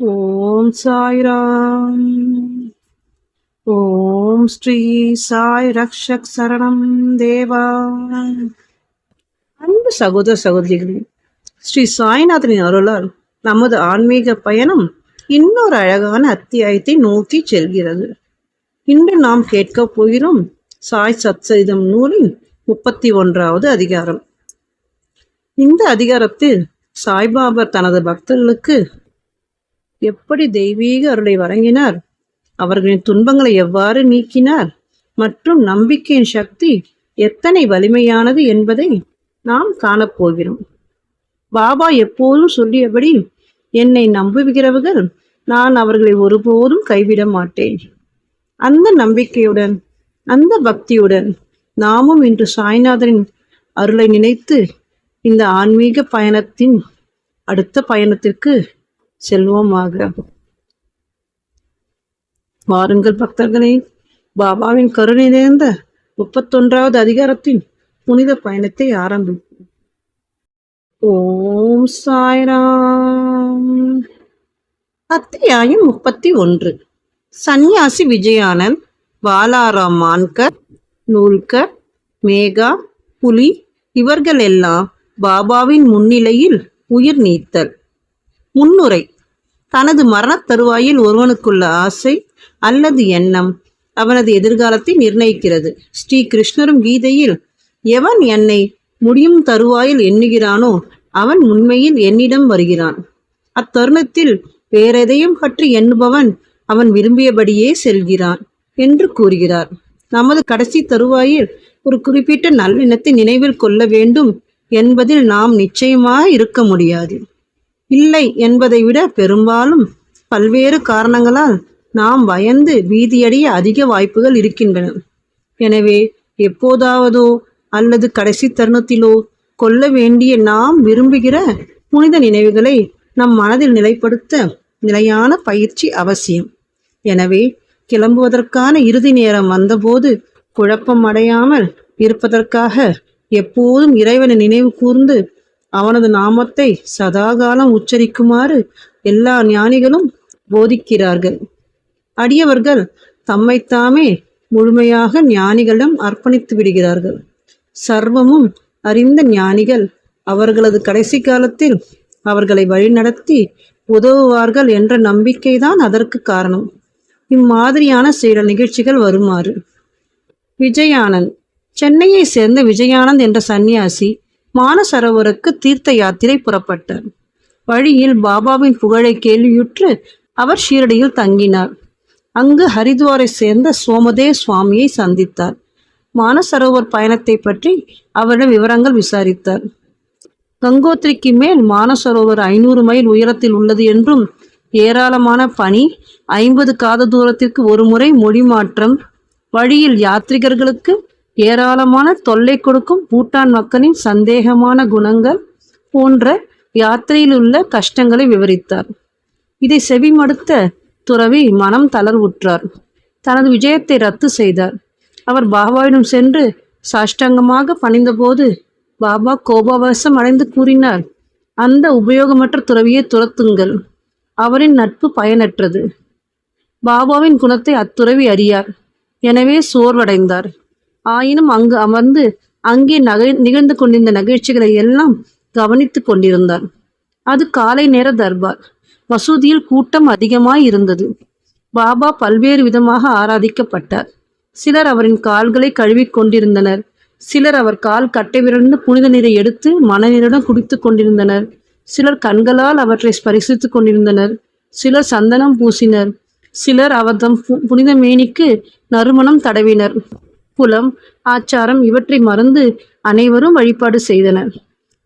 ஓம் சாய்ராம். ஓம் ஸ்ரீ சாய் ரக்ஷக் சரணம் தேவா. அன்பு சகோதர சகோதரிகளே ஸ்ரீ சாய்நாதனின் அருளால் நமது ஆன்மீக பயணம் இன்னொரு அழகான அத்தியாயத்தை நோக்கி செல்கிறது. இன்று நாம் கேட்கப் போகிறோம் சாய் சத்சரிதம் நூலின் முப்பத்தி ஒன்றாவது அதிகாரம். இந்த அதிகாரத்தில் சாய்பாபா தனது பக்தர்களுக்கு எப்படி தெய்வீக அருளை வழங்கினார்? அவர்களின் துன்பங்களை எவ்வாறு நீக்கினார்? மற்றும் நம்பிக்கையின் சக்தி எத்தனை வலிமையானது என்பதை நாம் காணப்போகிறோம். பாபா எப்போதும் சொல்லியபடி என்னை நம்புகிறவர்கள் நான் அவர்களை ஒருபோதும் கைவிட மாட்டேன். அந்த நம்பிக்கையுடன் அந்த பக்தியுடன் நாமும் இன்று சாய்நாதரின் அருளை நினைத்து இந்த ஆன்மீக பயணத்தின் அடுத்த பயணத்திற்கு செல்வோமாக. வாருங்கள் பக்தர்களே பாபாவின் கருணை நேர்ந்த முப்பத்தொன்றாவது அதிகாரத்தின் புனித பயணத்தை ஆரம்பிப்போம் ஓம் சாய்ராம். அத்தியாயம் முப்பத்தி ஒன்று. சந்நியாசி விஜயானந்த் பாலாராம் மான்கர் நூல்கர் மேகா புலி இவர்கள் எல்லாம் பாபாவின் முன்னிலையில் உயிர் நீத்தல். முன்னுரை. தனது மரணத் தருவாயில் ஒருவனுக்குள்ள ஆசை அல்லது எண்ணம் அவனது எதிர்காலத்தை நிர்ணயிக்கிறது. ஸ்ரீ கிருஷ்ணரும் கீதையில் எவன் என்னை முடியும் தருவாயில் எண்ணுகிறானோ அவன் உண்மையில் என்னிடம் வருகிறான். அத்தருணத்தில் வேறெதையும் பற்றி எண்ணுபவன் அவன் விரும்பியபடியே செல்கிறான் என்று கூறுகிறார். நமது கடைசி தருவாயில் ஒரு குறிப்பிட்ட நல்லெண்ணத்தை நினைவில் கொள்ள வேண்டும் என்பதில் நாம் நிச்சயமாக இருக்க முடியாது. இல்லை என்பதை விட பெரும்பாலும் பல்வேறு காரணங்களால் நாம் பயந்து பீதியடைய அதிக வாய்ப்புகள் இருக்கின்றன. எனவே எப்போதாவதோ அல்லது கடைசி தருணத்திலோ கொள்ள வேண்டிய நாம் விரும்புகிற புனித நினைவுகளை நம் மனதில் நிலைப்படுத்த நிலையான பயிற்சி அவசியம். எனவே கிளம்புவதற்கான இறுதி நேரம் வந்தபோது குழப்பம் அடையாமல் இருப்பதற்காக எப்போதும் இறைவனை நினைவு கூர்ந்து அவனது நாமத்தை சதாகாலம் உச்சரிக்குமாறு எல்லா ஞானிகளும் போதிக்கிறார்கள். அடியவர்கள் தம்மைத்தாமே முழுமையாக ஞானிகளிடம் அர்ப்பணித்து விடுகிறார்கள். சர்வமும் அறிந்த ஞானிகள் அவர்களது கடைசி காலத்தில் அவர்களை வழிநடத்தி உதவுவார்கள் என்ற நம்பிக்கைதான் அதற்கு காரணம். இம்மாதிரியான சில நிகழ்ச்சிகள் வருமாறு. விஜயானந்த் சென்னையை சேர்ந்த விஜயானந்த் என்ற சந்நியாசி மானசரோவருக்கு தீர்த்த யாத்திரை புறப்பட்டார். வழியில் பாபாவின் புகழை கேள்வியுற்று அவர் ஷீரடியில் தங்கினார். அங்கு ஹரித்வாரை சேர்ந்த சோமதே சுவாமியை சந்தித்தார். மானசரோவர் பயணத்தை பற்றி அவரிடம் விவரங்கள் விசாரித்தார். கங்கோத்திரிக்கு மேல் மானசரோவர் ஐநூறு மைல் உயரத்தில் உள்ளது என்றும் ஏராளமான பனி ஐம்பது காத தூரத்திற்கு ஒரு முறை மொழி மாற்றம் வழியில் யாத்ரிகர்களுக்கு ஏராளமான தொல்லை கொடுக்கும் பூட்டான் மக்களின் சந்தேகமான குணங்கள் போன்ற யாத்திரையில் உள்ள கஷ்டங்களை விவரித்தார். இதை செவிமடுத்த துறவி மனம் தளர்வுற்றார். தனது விஜயத்தை ரத்து செய்தார். அவர் பாபாவிடம் சென்று சாஷ்டாங்கமாக பணிந்தபோது பாபா கோபாவசம் அடைந்து கூறினார் அந்த உபயோகமற்ற துறவியை துரத்துங்கள். அவரின் நட்பு பயனற்றது. பாபாவின் குணத்தை அத்துறவி அறியார். எனவே சோர்வடைந்தார். ஆயினும் அங்கு அமர்ந்து அங்கே நகை நிகழ்ந்து கொண்டிருந்த நிகழ்ச்சிகளை எல்லாம் கவனித்துக் கொண்டிருந்தார். அது காலை நேர தர்பார். மசூதியில் கூட்டம் அதிகமாய் இருந்தது. பாபா பல்வேறு விதமாக ஆராதிக்கப்பட்டார். சிலர் அவரின் கால்களை கழுவிக் கொண்டிருந்தனர். சிலர் அவர் கால் கட்டை விரண்டு புனித நீரை எடுத்து மனநீருடன் குடித்துக் கொண்டிருந்தனர். சிலர் கண்களால் அவற்றை ஸ்பரிசித்துக் கொண்டிருந்தனர். சிலர் சந்தனம் பூசினர். சிலர் அவர்தம் பு- புனித மேனிக்கு நறுமணம் தடவினர். குலம் ஆச்சாரம் இவற்றை மறந்து அனைவரும் வழிபாடு செய்தனர்.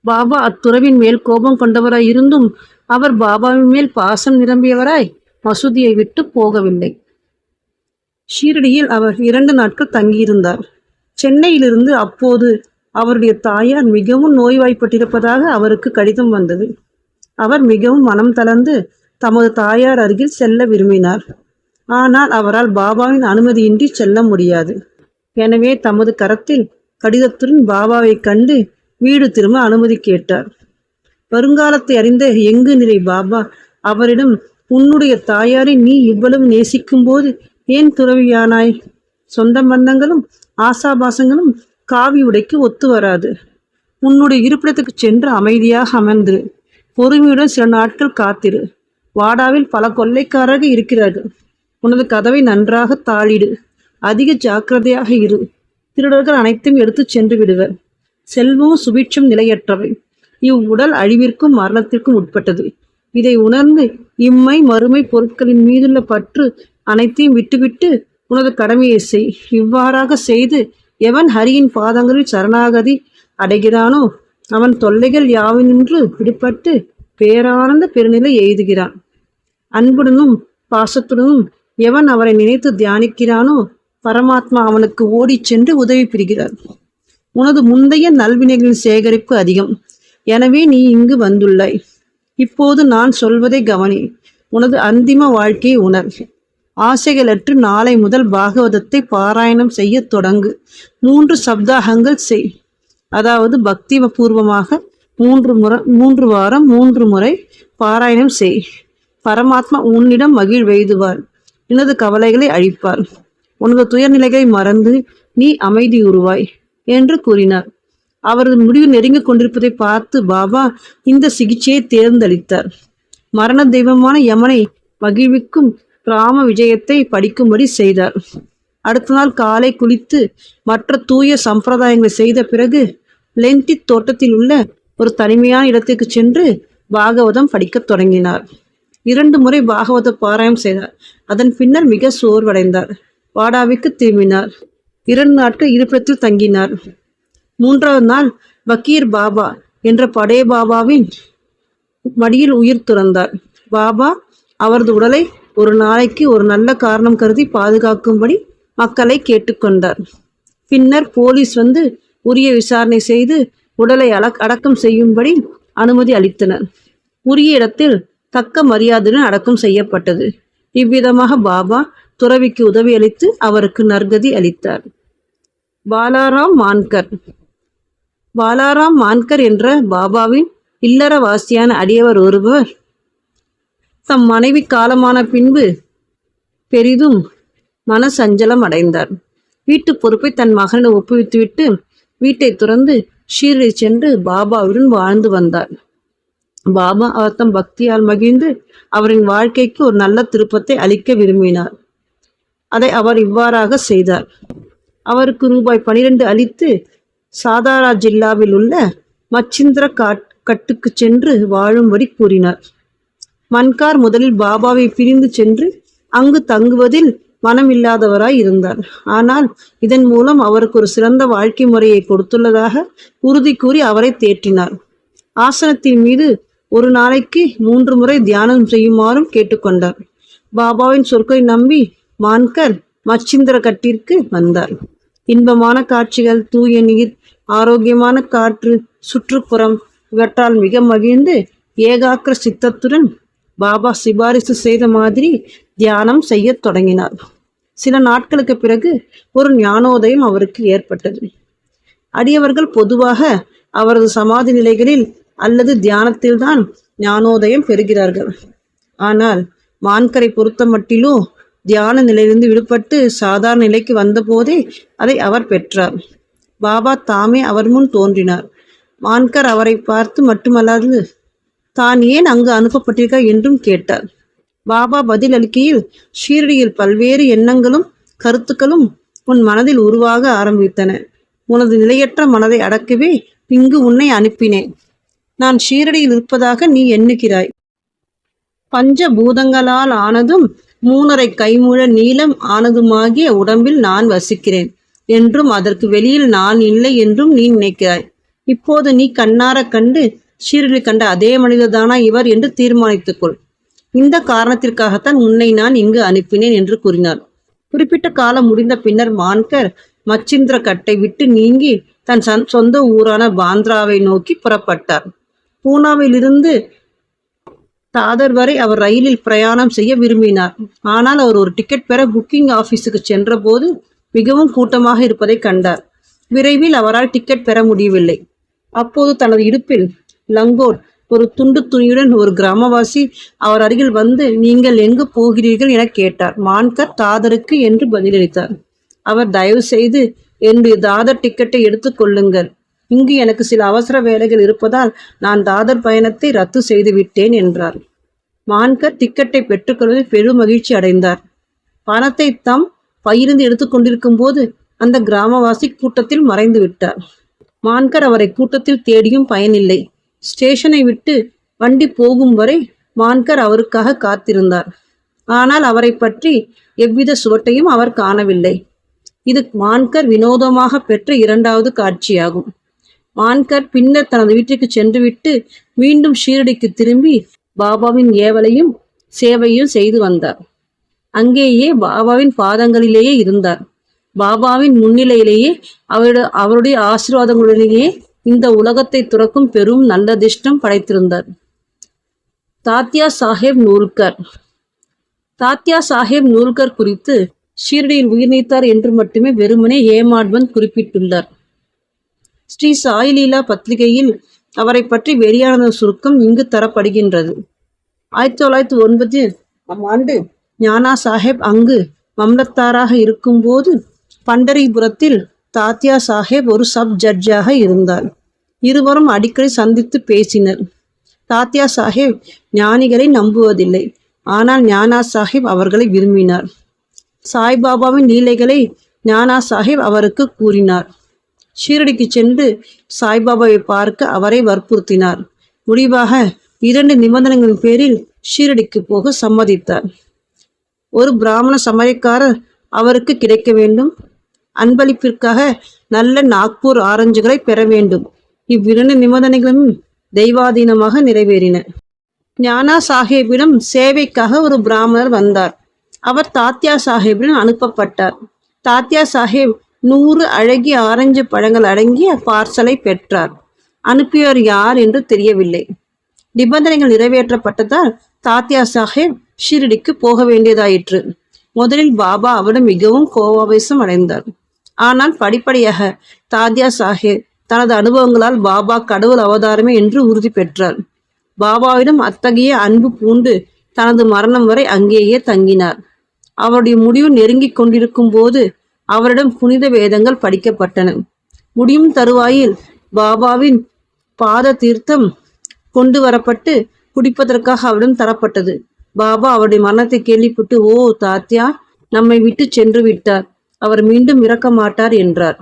பாபா அத்துறவின் மேல் கோபம் கொண்டவராய் இருந்தும் அவர் பாபாவின் மேல் பாசம் நிரம்பியவராய் மசூதியை விட்டு போகவில்லை. ஷீரடியில் அவர் இரண்டு நாட்கள் தங்கியிருந்தார். சென்னையிலிருந்து அப்போது அவருடைய தாயார் மிகவும் நோய்வாய்ப்பட்டிருப்பதாக அவருக்கு கடிதம் வந்தது. அவர் மிகவும் மனம் தளர்ந்து தமது தாயார் அருகில் செல்ல விரும்பினார். ஆனால் அவரால் பாபாவின் அனுமதியின்றி செல்ல முடியாது. எனவே தமது கரத்தில் கடிதத்துடன் பாபாவை கண்டு வீடு திரும்ப அனுமதி கேட்டார். வருங்காலத்தை அறிந்த எங்கு நிறை பாபா? அவரிடம் உன்னுடைய தாயாரை நீ இவ்வளவு நேசிக்கும்போது ஏன் துறவியானாய்? சொந்த பந்தங்களும் ஆசாபாசங்களும் காவி உடைக்கு ஒத்து வராது. உன்னுடைய இருப்பிடத்துக்கு சென்று அமைதியாக அமர்ந்து பொறுமையுடன் சில நாட்கள் காத்திரு. வாடாவில் பல கொள்ளைக்காரர்கள் இருக்கிறார்கள். உனது கதவை நன்றாக தாளிடு அதிக ஜாக்கிரதையாக இரு. திருடர்கள் அனைத்தும் எடுத்துச் சென்று விடுவர். செல்வமும் சுபிட்சம் நிலையற்றவை. இவ்வுடல் அழிவிற்கும் மரணத்திற்கும் உட்பட்டது. இதை உணர்ந்து இம்மை மறுமை பொருட்களின் மீதுள்ள பற்று அனைத்தையும் விட்டுவிட்டு உனது கடமையை செய். இவ்வாறாக செய்து எவன் ஹரியின் பாதங்களில் சரணாகதி அடைகிறானோ அவன் தொல்லைகள் யாவினின்று விடுபட்டு பேரானந்த பெருநிலை எய்துகிறான். அன்புடனும் பாசத்துடனும் எவன் அவரை நினைத்து தியானிக்கிறானோ பரமாத்மா அவனுக்கு ஓடிச் சென்று உதவி புரிகிறார். உனது முந்தைய நல்வினைகளின் சேகரிப்பு அதிகம். எனவே நீ இங்கு வந்துள்ளாய். இப்போது நான் சொல்வதை கவனி. உனது அந்திம வாழ்க்கையை உணர். ஆசைகளற்று நாளை முதல் பாகவதத்தை பாராயணம் செய்ய தொடங்கு. மூன்று சப்தாகங்கள் செய். அதாவது பக்தி பூர்வமாக மூன்று முறை மூன்று வாரம் மூன்று முறை பாராயணம் செய். பரமாத்மா உன்னிடம் மகிழ்வெய்துவார் எனது கவலைகளை அழிப்பார். உனது துயர்நிலையை மறந்து நீ அமைதி உருவாய் என்று கூறினார். அவரது முடிவு நெருங்கிக் கொண்டிருப்பதை பார்த்து பாபா இந்த சிகிச்சையை தேர்ந்தளித்தார். மரண தெய்வமான யமனை மகிழ்விக்கும் ராம விஜயத்தை படிக்கும்படி செய்தார். அடுத்த நாள் காலை குளித்து மற்ற தூய சம்பிரதாயங்களை செய்த பிறகு லென்டி தோட்டத்தில் உள்ள ஒரு தனிமையான இடத்துக்கு சென்று பாகவதம் படிக்கத் தொடங்கினார். இரண்டு முறை பாகவத பாராயணம் செய்தார். அதன் பின்னர் மிக சோர்வடைந்தார். வாடாவிற்கு திரும்பினார். இரண்டு நாட்கள் இருப்பிடத்தில் தங்கினார். மூன்றாவது நாள் வக்கீர் பாபா என்ற படே பாபாவின் மடியில் உயிர் துறந்தார். பாபா அவரது உடலை ஒரு நாளைக்கு ஒரு நல்ல காரணம் கருதி பாதுகாக்கும்படி மக்களை கேட்டுக்கொண்டார் பின்னர் போலீஸ் வந்து உரிய விசாரணை செய்து உடலை அடக் அடக்கம் செய்யும்படி அனுமதி அளித்தனர். உரிய இடத்தில் தக்க மரியாதையுடன் அடக்கம் செய்யப்பட்டது. இவ்விதமாக பாபா துறவிக்கு உதவி அளித்து அவருக்கு நற்கதி அளித்தார். பாலாராம் மான்கர். பாலாராம் மான்கர் என்ற பாபாவின் இல்லறவாசியான அடியவர் ஒருவர் தம் மனைவி காலமான பின்பு பெரிதும் மனசஞ்சலம் அடைந்தார். வீட்டு பொறுப்பை தன் மகனிடம் ஒப்புவித்துவிட்டு வீட்டை துறந்து ஷீரடி சென்று பாபாவுடன் வாழ்ந்து வந்தார். பாபா அவர் தம் பக்தியால் மகிழ்ந்து அவரின் வாழ்க்கைக்கு ஒரு நல்ல திருப்பத்தை அளிக்க விரும்பினார். அதை அவர் இவ்வாறாக செய்தார். அவருக்கு ரூபாய் பனிரெண்டு அளித்து சாதாரா ஜில்லாவில் உள்ள மச்சிந்திர காட் கட்டுக்கு சென்று வாழும்படி கூறினார். மன்கார் முதலில் பாபாவை பிரிந்து சென்று அங்கு தங்குவதில் மனமில்லாதவராய் இருந்தார். ஆனால் இதன் மூலம் அவருக்கு ஒரு சிறந்த வாழ்க்கை முறையை கொடுத்துள்ளதாக உறுதி கூறி அவரை தேற்றினார். ஆசனத்தின் மீது ஒரு நாளைக்கு மூன்று முறை தியானம் செய்யுமாறும் கேட்டுக்கொண்டார். பாபாவின் சொற்களை நம்பி மான்கர் மச்சிந்திர கட்டிற்கு வந்தார். இன்பமான காட்சிகள் தூய நீர் ஆரோக்கியமான காற்று சுற்றுப்புறம் இவற்றால் மிக மகிழ்ந்து ஏகாக்கிர சித்தத்துடன் பாபா சிபாரிசு செய்த மாதிரி தியானம் செய்ய தொடங்கினார். சில நாட்களுக்கு பிறகு ஒரு ஞானோதயம் அவருக்கு ஏற்பட்டது. அடியவர்கள் பொதுவாக அவரது சமாதி நிலைகளில் அல்லது தியானத்தில்தான் ஞானோதயம் பெறுகிறார்கள். ஆனால் மான்கரை பொறுத்த மட்டிலும் தியான நிலையிலிருந்து விடுபட்டு சாதாரண நிலைக்கு வந்தபோதே அதை அவர் பெற்றார். பாபா தாமே அவர் முன் தோன்றினார். மான்கர் அவரை பார்த்து மட்டுமல்லாது தான் ஏன் அங்கு அனுப்பப்பட்டிருக்கார் என்றும் கேட்டார். பாபா பதில் அளிக்கையில் ஷீரடியில் பல்வேறு எண்ணங்களும் கருத்துக்களும் உன் மனதில் உருவாக ஆரம்பித்தன. உனது நிலையற்ற மனதை அடக்கவே இங்கு உன்னை அனுப்பினேன். நான் ஷீரடியில் இருப்பதாக நீ எண்ணுகிறாய். பஞ்ச பூதங்களால் ஆனதும் மூணரை கைமுழ நீளம் ஆனதுமாகிய உடம்பில் நான் வசிக்கிறேன். என்றும் அதற்கு வெளியில் நான் இல்லை என்றும் நீ நினைக்கிறாய். இப்போது நீ கண்ணார கண்டு ஷீரடி கண்ட அதே மனிதர்தானா இவர் என்று தீர்மானித்துக்கொள். இந்த காரணத்திற்காகத்தான் உன்னை நான் இங்கு அனுப்பினேன் என்று கூறினார். குறிப்பிட்ட காலம் முடிந்த பின்னர் மான்கர் மச்சிந்திர கட்டை விட்டு நீங்கி தன் சன் சொந்த ஊரான பாந்திராவை நோக்கி புறப்பட்டார். பூனாவிலிருந்து தாதர் வரை அவர் ரயிலில் பிரயாணம் செய்ய விரும்பினார். ஆனால் அவர் ஒரு டிக்கெட் பெற புக்கிங் ஆபீஸுக்கு சென்றபோது மிகவும் கூட்டமாக இருப்பதை கண்டார். விரைவில் அவரால் டிக்கெட் பெற முடியவில்லை. அப்போது தனது இடுப்பில் லங்கோர் ஒரு துண்டு துணியுடன் ஒரு கிராமவாசி அவர் அருகில் வந்து நீங்கள் எங்கு போகிறீர்கள்? என கேட்டார். மான்கர் தாதருக்கு என்று பதிலளித்தார். அவர் தயவு செய்து என்னுடைய தாதர் டிக்கெட்டை எடுத்துக் கொள்ளுங்கள். இங்கு எனக்கு சில அவசர வேலைகள் இருப்பதால் நான் தாதர் பயணத்தை ரத்து செய்துவிட்டேன் என்றார். மான்கர் டிக்கெட்டை பெற்றுக்கொள்வதில் பெரும் மகிழ்ச்சி அடைந்தார். பணத்தை தாம் பயிர்ந்து எடுத்துக்கொண்டிருக்கும் போது அந்த கிராமவாசி கூட்டத்தில் மறைந்து விட்டார். மான்கர் அவரை கூட்டத்தில் தேடியும் பயனில்லை. ஸ்டேஷனை விட்டு வண்டி போகும் வரை மான்கர் அவருக்காக காத்திருந்தார். ஆனால் அவரை பற்றி எவ்வித சுவட்டையும் அவர் காணவில்லை. இது மான்கர் வினோதமாக பெற்ற இரண்டாவது காட்சியாகும். மான்கர் பின்னர் தனது வீட்டிற்கு சென்றுவிட்டு மீண்டும் ஷீரடிக்கு திரும்பி பாபாவின் ஏவலையும் சேவையும் செய்து வந்தார். அங்கேயே பாபாவின் பாதங்களிலேயே இருந்தார். பாபாவின் முன்னிலையிலேயே அவருடைய அவருடைய ஆசீர்வாதங்களிலேயே இந்த உலகத்தை துறக்கும் பெரும் நல்ல திஷ்டம் படைத்திருந்தார். தாத்யா சாஹேப் நூல்கர். தாத்யா சாஹேப் நூல்கர் குறித்து ஷீரடியில் உயிர் நீத்தார் என்று மட்டுமே வெறுமனே ஏமாட்வன் குறிப்பிட்டுள்ளார். ஸ்ரீ சாய்லீலா பத்திரிகையில் அவரை பற்றி வெறியான சுருக்கம் இங்கு தரப்படுகின்றது. ஆயிரத்தி தொள்ளாயிரத்தி ஒன்பது ஆம் ஆண்டு ஞானா சாஹேப் அங்கு மம்லத்தாராக இருக்கும்போது பண்டரிபுரத்தில் தாத்யா சாஹேப் ஒரு சப் ஜட்ஜாக இருந்தார். இருவரும் அடிக்கடி சந்தித்து பேசினர். தாத்யா சாஹேப் ஞானிகளை நம்புவதில்லை. ஆனால் ஞானா சாஹிப் அவர்களை விரும்பினார். சாய்பாபாவின் லீலைகளை ஞானா சாஹிப் அவருக்கு கூறினார். ஷீரடிக்கு சென்று சாய்பாபாவை பார்க்க அவரை வற்புறுத்தினார். முடிவாக இரண்டு நிபந்தனைகளின் பேரில் ஷீரடிக்கு போக சம்மதித்தார். ஒரு பிராமண சமயக்காரர் அவருக்கு கிடைக்க வேண்டும். அன்பளிப்பிற்காக நல்ல நாக்பூர் ஆரஞ்சுகளை பெற வேண்டும். இவ்விரண்டு நிபந்தனைகளும் தெய்வாதீனமாக நிறைவேறின. ஞானா சாஹேபிடம் சேவைக்காக ஒரு பிராமணர் வந்தார். அவர் தாத்யா சாஹேபிடம் அனுப்பப்பட்டார். தாத்யா சாஹேப் நூறு அழகிய ஆரஞ்சு பழங்கள் அடங்கிய பார்சலை பெற்றார். அனுப்பியவர் யார் என்று தெரியவில்லை. நிபந்தனைகள் நிறைவேற்றப்பட்டதால் தாத்தியா சாஹேப் ஷிரடிக்கு போக வேண்டியதாயிற்று. முதலில் பாபா அவரிடம் மிகவும் கோவாவேசம் அடைந்தார். ஆனால் படிப்படியாக தாத்தியா சாஹேப் தனது அனுபவங்களால் பாபா கடவுள் அவதாரமே என்று உறுதி பெற்றார். பாபாவிடம் அத்தகைய அன்பு பூண்டு தனது மரணம் வரை அங்கேயே தங்கினார். அவருடைய முடிவு நெருங்கிக் கொண்டிருக்கும் போது அவரிடம் புனித வேதங்கள் படிக்கப்பட்டன. முடியும் தருவாயில் பாபாவின் பாத தீர்த்தம் கொண்டு வரப்பட்டு குடிப்பதற்காக அவரிடம் தரப்பட்டது. பாபா அவருடைய மரணத்தை கேள்விப்பட்டு ஓ தாத்யா நம்மை விட்டு சென்று விட்டார். அவர் மீண்டும் இறக்க மாட்டார் என்றார்.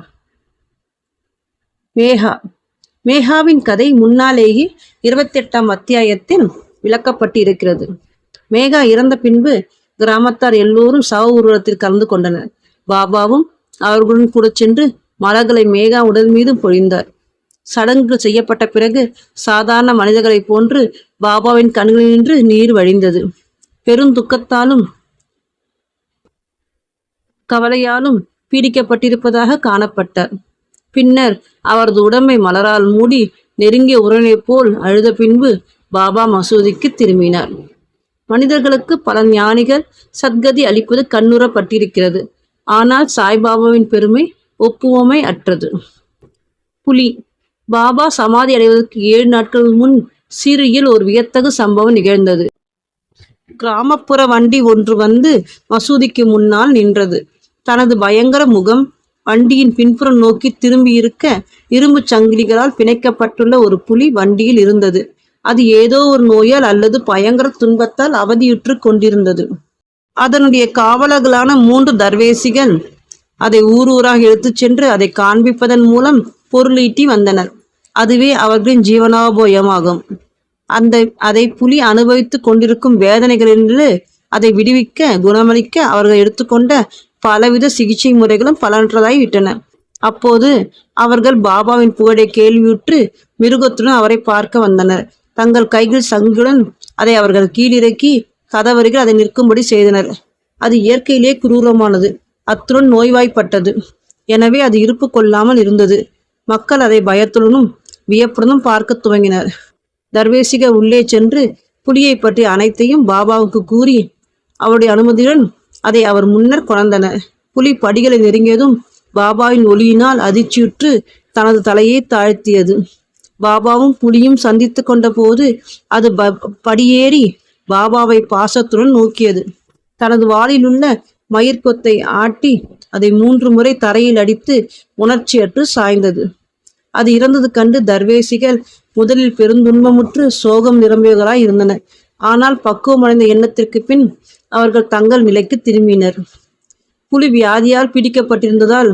மேகா. மேகாவின் கதை முன்னாலேயே இருபத்தெட்டாம் அத்தியாயத்தில் விளக்கப்பட்டு இருக்கிறது மேகா இறந்த பின்பு கிராமத்தார் எல்லோரும் சவ ஊர்வலத்தில் கலந்து கொண்டனர். பாபாவும் அவர்களுடன் கூட சென்று மலர்களை மேகா உடல் மீது பொழிந்தார். சடங்குகள் செய்யப்பட்ட பிறகு சாதாரண மனிதர்களைப் போன்று பாபாவின் கண்களினின்று நீர் வழிந்தது. பெரும் துக்கத்தாலும் கவலையாலும் பீடிக்கப்பட்டிருப்பதாக காணப்பட்டார். பின்னர் அவரது உடம்பை மலரால் மூடி நெருங்கிய உறவினை போல் அழுத பின்பு பாபா மசூதிக்கு திரும்பினார். மனிதர்களுக்கு பல ஞானிகள் சத்கதி அளிப்பது கண்ணுறப்பட்டிருக்கிறது. ஆனால் சாய்பாபாவின் பெருமை ஒப்புவமை அற்றது. புலி பாபா சமாதி அடைவதற்கு ஏழு நாட்கள் முன் சிறியில் ஒரு வியத்தகு சம்பவம் நிகழ்ந்தது. கிராமப்புற வண்டி ஒன்று வந்து மசூதிக்கு முன்னால் நின்றது. தனது பயங்கர முகம் வண்டியின் பின்புறம் நோக்கி திரும்பி இருக்க இரும்பு சங்கிலிகளால் பிணைக்கப்பட்டுள்ள ஒரு புலி வண்டியில் இருந்தது. அது ஏதோ ஒரு நோயால் அல்லது பயங்கர துன்பத்தால் அவதியுற்று கொண்டிருந்தது. அதனுடைய காவலர்களான மூன்று தர்வேசிகள் அதை ஊர் ஊராக எடுத்துச் சென்று அதை காண்பிப்பதன் மூலம் பொருளீட்டி வந்தனர். அதுவே அவர்களின் ஜீவனோபயமாகும். அந்த அதை புலி அனுபவித்துக் கொண்டிருக்கும் வேதனைகளிலிருந்து அதை விடுவிக்க குணமளிக்க அவர்கள் எடுத்துக்கொண்ட பலவித சிகிச்சை முறைகளும் பலனற்றதாய் விட்டன. அப்போது அவர்கள் பாபாவின் புகழை கேள்வியுற்று மிருகத்துடன் அவரை பார்க்க வந்தனர். தங்கள் கைகள் சங்குடன் அதை அவர்கள் கீழிறக்கி கதவருகில் அதை நிற்கும்படி செய்தனர். அது இயற்கையிலே குரூரமானது. அத்துடன் நோய்வாய்ப்பட்டது. எனவே அது இருப்பு கொள்ளாமல் இருந்தது. மக்கள் அதை பயத்துடனும் வியப்புடனும் பார்க்க துவங்கினர். தர்வேசிக உள்ளே சென்று புலியை பற்றி அனைத்தையும் பாபாவுக்கு கூறி அவருடைய அனுமதியுடன் அதை அவர் முன்னர் கொணர்ந்தனர். புலி படிகளை நெருங்கியதும் பாபாவின் ஒளியினால் அதிர்ச்சியுற்று தனது தலையை தாழ்த்தியது. பாபாவும் புலியும் சந்தித்து கொண்ட போது அது ப- படியேறி பாபாவை பாசத்துடன் நோக்கியது. தனது வாளிலுள்ள மயிர்கொத்தை ஆட்டி அதை மூன்று முறை தரையில் அடித்து உணர்ச்சியற்று சாய்ந்தது. அது இறந்தது கண்டு தர்வேசிகள் முதலில் பெருந்துன்பமுற்று சோகம் நிரம்பியவர்களாய் இருந்தனர் ஆனால் பக்குவமடைந்த எண்ணத்திற்கு பின் அவர்கள் தங்கள் நிலைக்கு திரும்பினர். புலி வியாதியால் பிடிக்கப்பட்டிருந்ததால்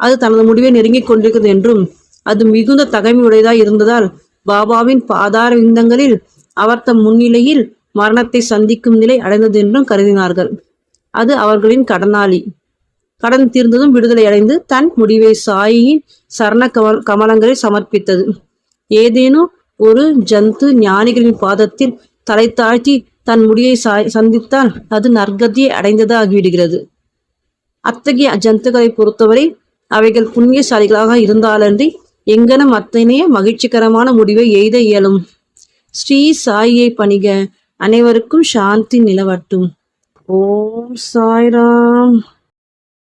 அது தனது முடிவை நெருங்கிக் கொண்டிருக்கிறது என்றும் அது மிகுந்த தகைமையுடையதாய் இருந்ததால் பாபாவின் பாதார விந்தங்களில் அவர் தம் முன்னிலையில் மரணத்தை சந்திக்கும் நிலை அடைந்தது என்றும் கருதினார்கள். அது அவர்களின் கடனாளி. கடன் தீர்ந்ததும் விடுதலை அடைந்து தன் முடிவை சாயியின் சரண கமல் கமலங்களை சமர்ப்பித்தது. ஏதேனும் ஒரு ஜந்து ஞானிகளின் பாதத்தில் தலை தாழ்த்தி தன் முடியை சாய் சந்தித்தால் அது நற்கதியை அடைந்ததாகிவிடுகிறது. அத்தகைய ஜந்துக்களை பொறுத்தவரை அவைகள் புண்ணியசாலிகளாக இருந்தாலன்றி எங்கனம் அத்தனைய மகிழ்ச்சிகரமான முடிவை எய்த இயலும். ஸ்ரீ சாயியை பணிக அனைவருக்கும் சாந்தி நிலவட்டும். ஓம் சாய்ராம்.